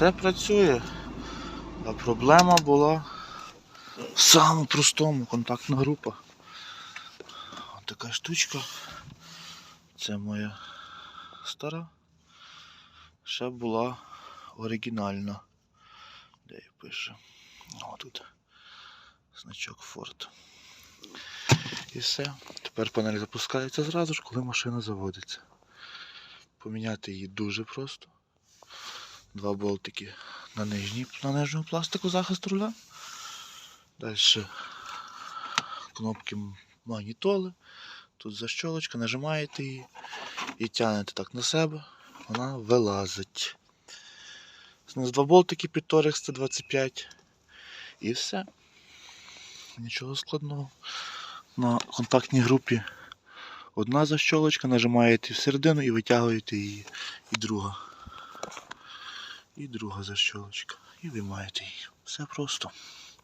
Все працює. А проблема була в самому простому контактна група. Ось така штучка. Це моя стара. Ще була оригінальна. Де я пише? О, тут значок Ford. І все. Тепер панель запускається зразу ж, коли машина заводиться. Поміняти її дуже просто. Два болтики на, нижній, на нижньому пластику захист руля. Далі кнопки магнітоли. Тут защолочка, нажимаєте її і тягнете так на себе, вона вилазить. Знизу два болтики під торик 125 і все. Нічого складного. На контактній групі одна защолочка, нажимаєте всередину і витягуєте її. І друга. І друга защолочка. І виймаєте її. Все просто.